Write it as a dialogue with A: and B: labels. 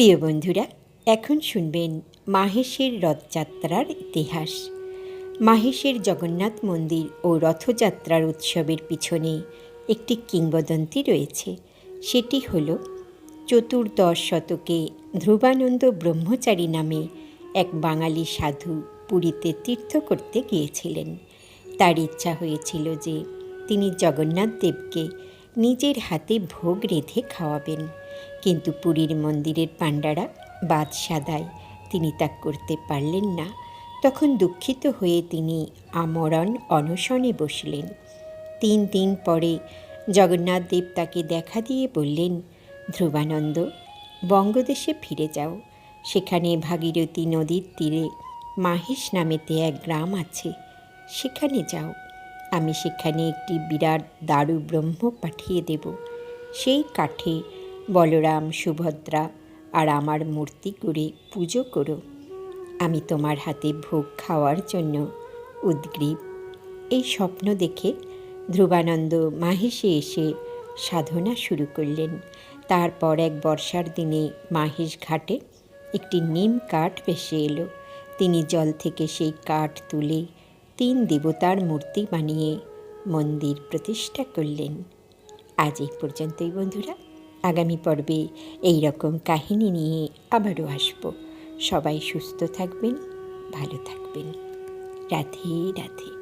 A: প্রিয় বন্ধুরা, এখন শুনবেন মাহেশের রথযাত্রার ইতিহাস। মাহেশের জগন্নাথ মন্দির ও রথযাত্রার উৎসবের পিছনে একটি কিংবদন্তি রয়েছে। সেটি হল চতুর্দশ শতকে ধ্রুবানন্দ ব্রহ্মচারী নামে এক বাঙালি সাধু পুরীতে তীর্থ করতে গিয়েছিলেন। তার ইচ্ছা হয়েছিল যে তিনি জগন্নাথ দেবকে নিজের হাতে ভোগ রেঁধে খাওয়াবেন। কিন্তু পুরীর মন্দিরের পাণ্ডারা বাদ সাদায় তিনি তা করতে পারলেন না। তখন দুঃখিত হয়ে তিনি আমরণ অনশনে বসলেন। তিন দিন পরে জগন্নাথ দেব তাকে দেখা দিয়ে বললেন, ধ্রুবানন্দ, বঙ্গদেশে ফিরে যাও। সেখানে ভাগীরথী নদীর তীরে মাহেশ নামেতে এক গ্রাম আছে। সেখানে যাও। আমি সেখানে একটি বিরাট দারু ব্রহ্ম পাঠিয়ে দেব। সেই কাঠে বলরাম, সুভদ্রা আর আমার মূর্তি করে পুজো করো। আমি তোমার হাতে ভোগ খাওয়ার জন্য উদ্গ্রীব। এই স্বপ্ন দেখে ধ্রুবানন্দ মাহেশে এসে সাধনা শুরু করলেন। তারপর এক বর্ষার দিনে মাহেশ ঘাটে একটি নিম কাঠ ভেসে এলো। তিনি জল থেকে সেই কাঠ তুলে তিন দেবতার মূর্তি বানিয়ে মন্দির প্রতিষ্ঠা করলেন। আজ এই পর্যন্তই বন্ধুরা। আগামী পর্বে এই রকম কাহিনী নিয়ে আবারও আসব। সবাই সুস্থ থাকবেন, ভালো থাকবেন। রাধে রাধে।